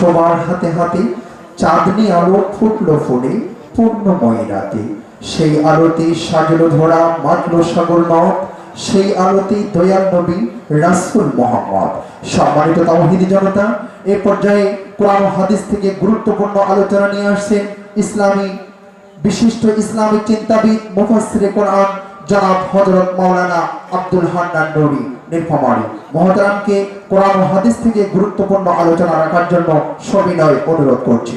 সবার হাতে হাতে চাঁদনি আলো ফুটলো ফুলে পূর্ণময় রাতে। সেই আলোতে সাজলো ধরা মাতলো সাগর নদ, সেই আলোতে দয়াল নবী রাসুল মোহাম্মদ। সম্মানিত তাওহিদি জনতা, এ পর্যায়ে কোরআন হাদিস থেকে গুরুত্বপূর্ণ আলোচনা নিয়ে আসছেন ইসলামী, বিশিষ্ট ইসলামিক চিন্তাবিদ মুফাসসিরে কোরআন জনাব হজরত মৌলানা আব্দুল হান্নান নুরি নীলফামারী মহতারামকে কোরআন হাদিস থেকে গুরুত্বপূর্ণ আলোচনা রাখার জন্য সবিনয় অনুরোধ করছি।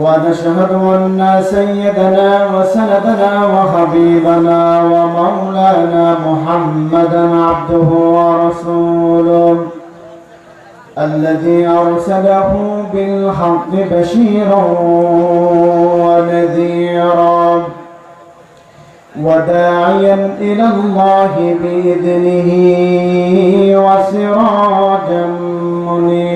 ونشهد أن سيدنا وسندنا وحبيبنا ومولانا محمدا عبده ورسوله الذي أرسله بالحق بشيرا ونذيرا وداعيا إلى الله بإذنه وسراجا منيرا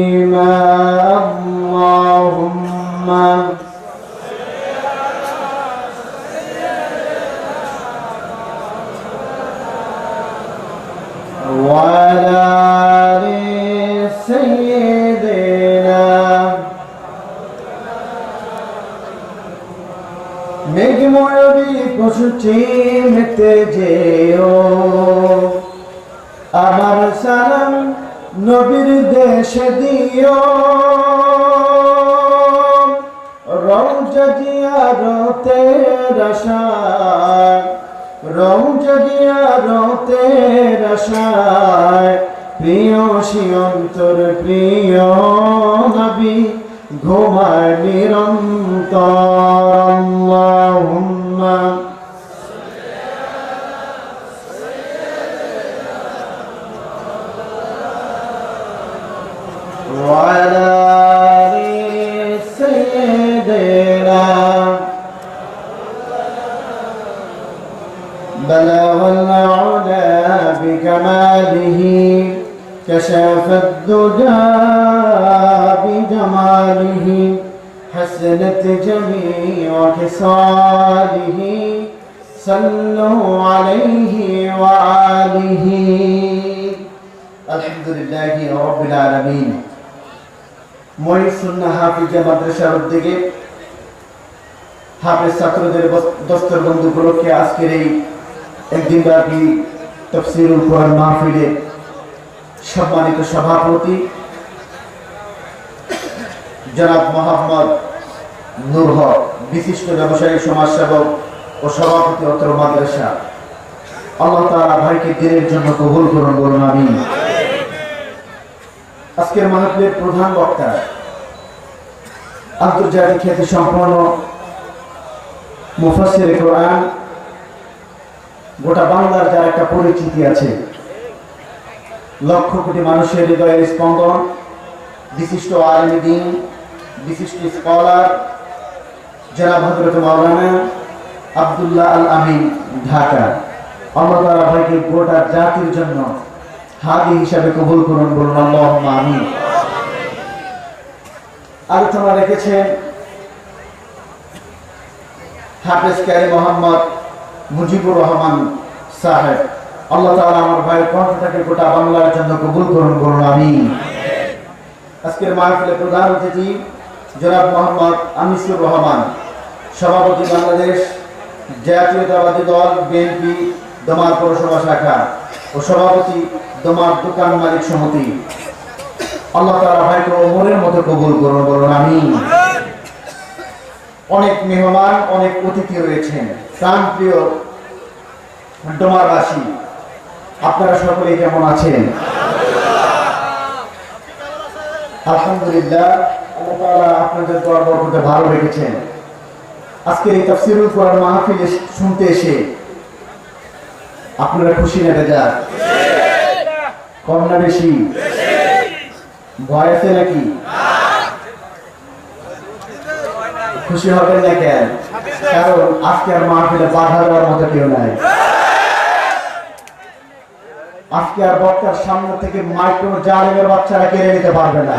চিনতে যেও। আমার সালাম নবীর দেশে দিও। রৌজা জিয়ারতে রসায় রৌজা জিয়ারতে রসায় প্রিয় শিয়ন্তর, প্রিয় নবী, ঘুমায় নিরন্তর। وعلى آل سيدنا بلغ العلا بكماله كشف الدجى بجماله حسنت جميع خصاله صلوا عليه وآله. الحمد لله رب العالمين. সম্মানিত সভাপতি জনাব মোহাম্মদ নূর হক, বিশিষ্ট ব্যবসায়ী, সমাজসেবক ও সভাপতি অত্র মাদ্রাসা। আল্লাহ তাআলা ভাইকে দিনের জন্য কবুল করুন বলুন আমি আজকের মাহফিলের প্রধান বক্তা আন্তর্জাতিক খ্যাতি সম্পন্ন মুফাসসির কোরআন, গোটা বাংলার যার একটা পরিচিতি আছে। লক্ষ কোটি মানুষের হৃদয়ের স্পন্দন, বিশিষ্ট আলমী বিশিষ্ট স্কলার, জনাব হজরত মাওলানা আব্দুল্লাহ আল আমিন, ঢাকা। তাআলা ভাইকে গোটা জাতির জন্য হাদি হিসাবে কবুল করুন, বলুন আল্লাহ আমিন। আলোচনা রেখেছেন হাফেজ ক্যারি মোহাম্মদ মুজিবুর রহমান সাহেব। আল্লাহ তাআলা আমার ভাইয়ের কণ্ঠটাকে গোটা বাংলার জন্য কবুল করুন, বলুন, আমিন। আজকের মাহফিলে প্রধান অতিথি জনাব মোহাম্মদ আনিসুর রহমান, সভাপতি বাংলাদেশ জাতীয়তাবাদী দল, বিএনপি, দমার পৌরসভা শাখা ও সভাপতি দমার দোকান মালিক সমিতি। আল্লাহ তাআলা ভাইকে ওমরের মতো কবুল করুন, বলুন আমিন। অনেক মেহমান, অনেক অতিথি রয়েছেন। প্রাণ প্রিয় ডোমারবাসী, আপনারা সকলে কেমন আছেন? আলহামদুলিল্লাহ, আল্লাহ তাআলা আপনাদের দোয়া বরকতে ভালো রেখেছেন। আজকের এই তাফসিরুল কোরআন মাহফিল শুনতে এসে আপনারা খুশি না বেজা কম না বেশি? আছে নাকি? খুশি হবেন না কারণ আজকে আর মাহফিলে বাধা দেওয়ার মতো কেউ নাই। আজকে আর বক্তার সামনে থেকে মাইক্রো জালেমের বাচ্চারা কেড়ে নিতে পারবে না।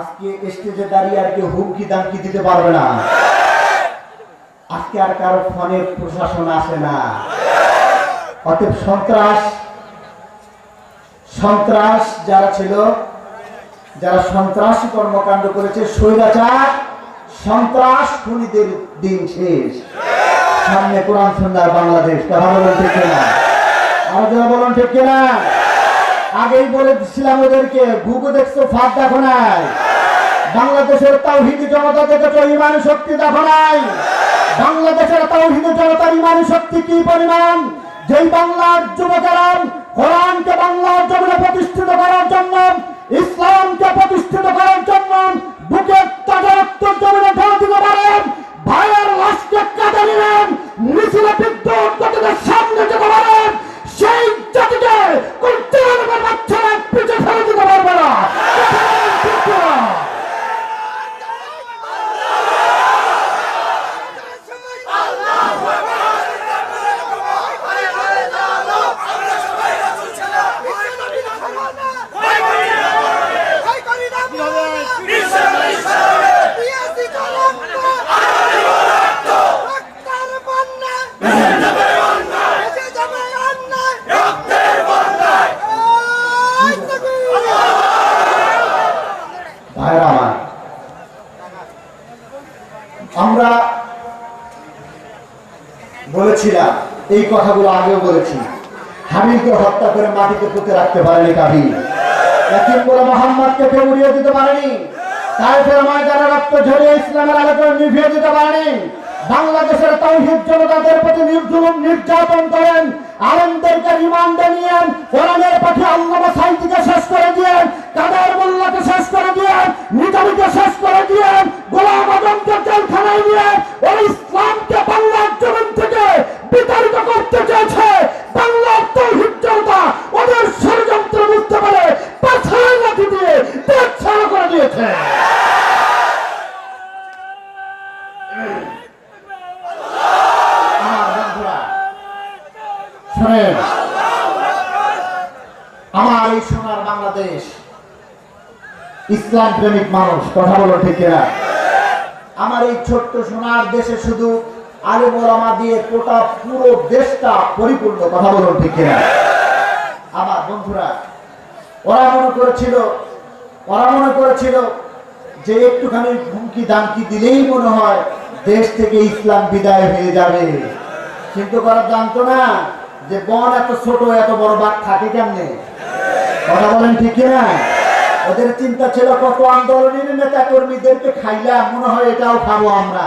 আজকে স্টেজে দাঁড়িয়ে আর কেউ হুমকি দামকি দিতে পারবে না। আজকে আর কারও ফোনের প্রশাসন আসে না। অতএব সন্ত্রাস সন্ত্রাস যারা ছিল, যারা সন্ত্রাসী কর্মকাণ্ড করেছে, স্বৈরাচার, সন্ত্রাস খুনিদের দিন শেষ। সামনে কোরআন সন্ধ্যার বাংলাদেশ। কথা বলেন ঠিক না আর যারা বলেন ঠিক না আগেই বলে দিচ্ছিলাম ওদেরকে, গুগু দেখছ, ফাঁদ দেখো নাই। বাংলাদেশের তাওহিদি জনতা দেখেছ, ইমান, শক্তি দেখো নাই। বাংলাদেশের তাওহিদি জনতার ইমান, শক্তি কি পরিমাণ? যেই বাংলার যুবকেরা কোরআনকে বাংলার জমিনে প্রতিষ্ঠিত করার জন্য, ইসলামকে প্রতিষ্ঠিত করার জন্য বুকের তাজা রক্ত জমিনে ঢাল দিতে পারেন ভাইয়ের লাশকে কাঁদে নিলেন মিছিলে বিদ্যুৎ গতিতে সামনে যেতে পারেন সেই জাতিকে তৃণমূলের বাচ্চারা পিছে ফেলে দিতে পারবে না। এই কথাগুলো আগেও বলেছি। হাবিলকে হত্যা করে মাটিতে পুঁতে রাখতে পারেনি পারেনি। বাংলাদেশের শেষ করে দিয়ে, কাদের মোল্লাকে শেষ করে শেষ করে দিয়ে, গোলাম আজমকে জেলখানায় নিয়ে ওই থেকে করতে চেয়েছে বাংলার তৌহিদ জনতা। ওদের ষড়যন্ত্র বুঝতে পারে পাছায় লাঠি দিয়ে ছাড়া করে দিয়েছে। আমার এই সোনার বাংলাদেশ ইসলাম প্রেমিক মানুষ, কথা বলো ঠিক আমার এই ছোট্ট সোনার দেশে শুধু আলু মোলামা দিয়ে গোটা পুরো দেশটা পরিপূর্ণ কথা বলো ঠিক না আমার বন্ধুরা, ওরা মনে করেছিল, ওরা মনে করেছিল যে একটুখানি হুমকি দামকি দিলেই মনে হয় দেশ থেকে ইসলাম বিদায় হয়ে যাবে। কিন্তু ওরা জানতো না যে বন এত ছোট, এত বড় বাঘ থাকে কেমনে? কথা বলেন ঠিক না ওদের চিন্তা ছিল কত আন্দোলনের নেতা কর্মীদেরকে খাইলাম, মনে হয় এটাও খাব আমরা।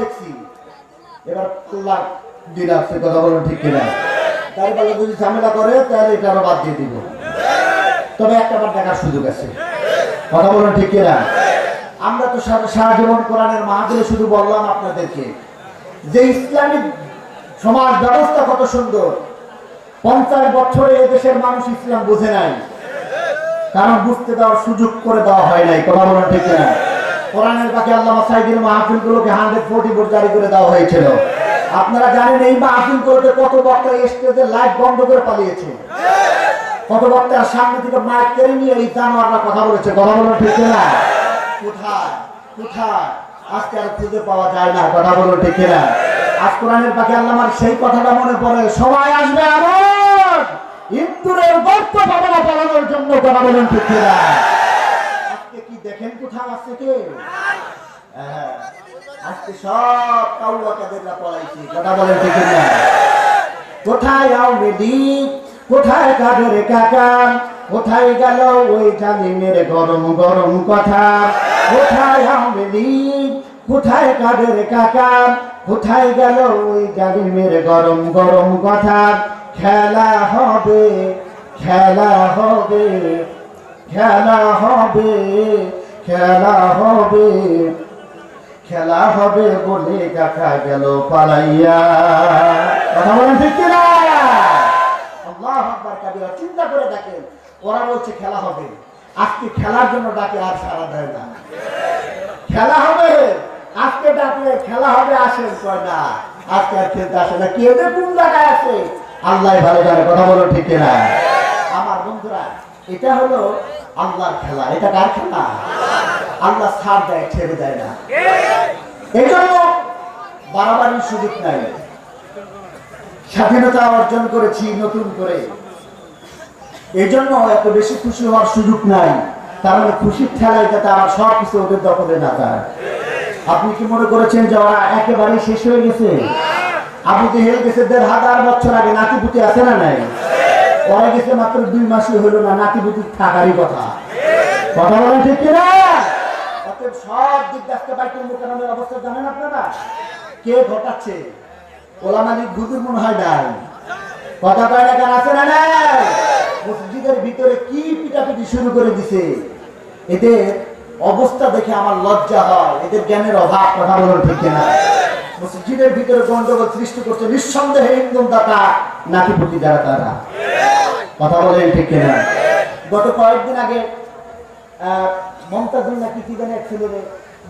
দেখছি। এবার আল্লাহ দিন আসছে কথা বলুন ঠিক কিনা। তাই বলে যদি ঝামেলা করে, তাহলে এটা আরও বাদ দিয়ে দিব। তবে একটা দেখার সুযোগ আছে। কথা ঠিক কিনা। আমরা তো সারা জীবন কোরআনের মাহফিলে শুধু বললাম আপনাদেরকে যে ইসলামিক সমাজ ব্যবস্থা কত সুন্দর। পঞ্চাশ বছরে এদেশের মানুষ ইসলাম বুঝে নাই। কারণ বুঝতে দেওয়ার সুযোগ করে দেওয়া হয় নাই। কথা বলেন ঠিক না কোরআনের বাকি আল্লাহ সাইদির মাহফিল গুলোকে হান্ড্রেড ফোর্টি বোর্ড জারি করে দেওয়া হয়েছিল। আপনারা জানেন এই মাহফিল গুলোতে কত বক্তা স্টেজে লাইট বন্ধ করে পালিয়েছে? কত বক্তা সামনে থেকে মাইক কেড়ে নিয়ে এই জানোয়াররা কথা বলেছে, কথা বলেন ঠিক না কোথায়? কোথায়? আজকে আর খুঁজে পাওয়া যায় না, কথা বলো ঠিক না আজ কোরআনের পাখি আল্লামার সেই কথাটা মনে পড়ে, সবাই আসবে আমার ইন্দুরের গর্ত পাবনা পালানোর জন্য কথা ঠিক না দেখেন কোথাও আছে কে? হ্যাঁ, আজকে সব কাউয়া কাদেররা পড়াইছি কথা বলেন ঠিক না কোথায় আওয়ামী লীগ কোথায় কাদের কাকা? কোথায় গেল ওই জালিমের গরম গরম কথা? কোথায় আওয়ামী লীগ কোথায় কাদের কাকা? কোথায় গেল ওই জালিমের গরম গরম কথা? খেলা হবে খেলা হবে। খেলা হবে খেলা হবে। খেলা হবে বলে দেখা গেল পালাইয়া। চিন্তা করে দেখেন, ওরা বলছে খেলা হবে। আজকে খেলার জন্য ডাকে আর সারা দেয় না। খেলা হবে, আজকে ডাকলে খেলা হবে, আসেন না। আজকে আর খেলতে আসে না। কেউ কোন জায়গায় আছে? আল্লাহ ভালো জানে কথা বলো ঠিক কিনা? আমার বন্ধুরা, এটা হলো আল্লাহর খেলা, এটা কার খেলা? আল্লাহ ছাড় দেয় ছেড়ে দেয় না। এই জন্য বাড়াবাড়ির সুযোগ নাই। স্বাধীনতা অর্জন করেছি নতুন করে। এই জন্য এত বেশি খুশি হওয়ার সুযোগ নাই। কারণ খুশির ঠেলায় যাতে আমার সব কিছু ওদের দখলে না যায়। আপনি কি মনে করেছেন যে ওরা একেবারে শেষ হয়ে গেছে? আবু জেহেল গেছে দেড় হাজার বছর আগে, নাতিপুতি আছে না নাই? ওরা গেছে মাত্র দুই মাসই হলো না নাতিপুতি থাকারই কথা। কথা বলেন ঠিক কিনা? অতএব সব দিক দেখতে বাইতুল মুকাররমের অবস্থা জানেন আপনারা? কে ঘটাচ্ছে? ওলামালিক হুজুর মনে হয় নাই। কথা কয় না কেন, আছে না নাই? মসজিদের ভিতরে কি পিটাপিটি শুরু করে দিছে? এদের অবস্থা দেখে আমার লজ্জা হয়, এদের জ্ঞানের অভাব, কথা বলার ঠিক না মসজিদের ভিতরে গন্ডগোল সৃষ্টি করছে, নিঃসন্দেহে ইন্ধন দাতা নাতিপুতি যারা তারা। কথা বলেন ঠিক কিনা? গত কয়েকদিন আগে মমতাজুল নাকি কি জানি এক ছেলে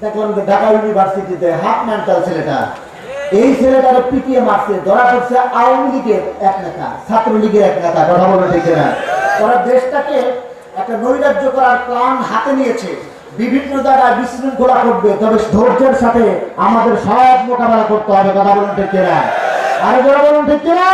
দেখলাম যে ঢাকা ইউনিভার্সিটিতে হাফ মেন্টাল ছেলেটা। এই ছেলেটারে পিটিয়ে মারছে, ধরা পড়ছে আওয়ামী লীগের এক নেতা ছাত্রলীগের এক নেতা, কথা বলে ঠিক না ওরা দেশটাকে একটা নৈরাজ্য করার প্ল্যান হাতে নিয়েছে। বিভিন্ন জায়গায় বিশৃঙ্খলা করবে তবে ধৈর্যের সাথে আমাদের সব মোকাবেলা করতে হবে, কথা বলুন ঠিক কিনা? আরে বলুন ঠিক কিনা?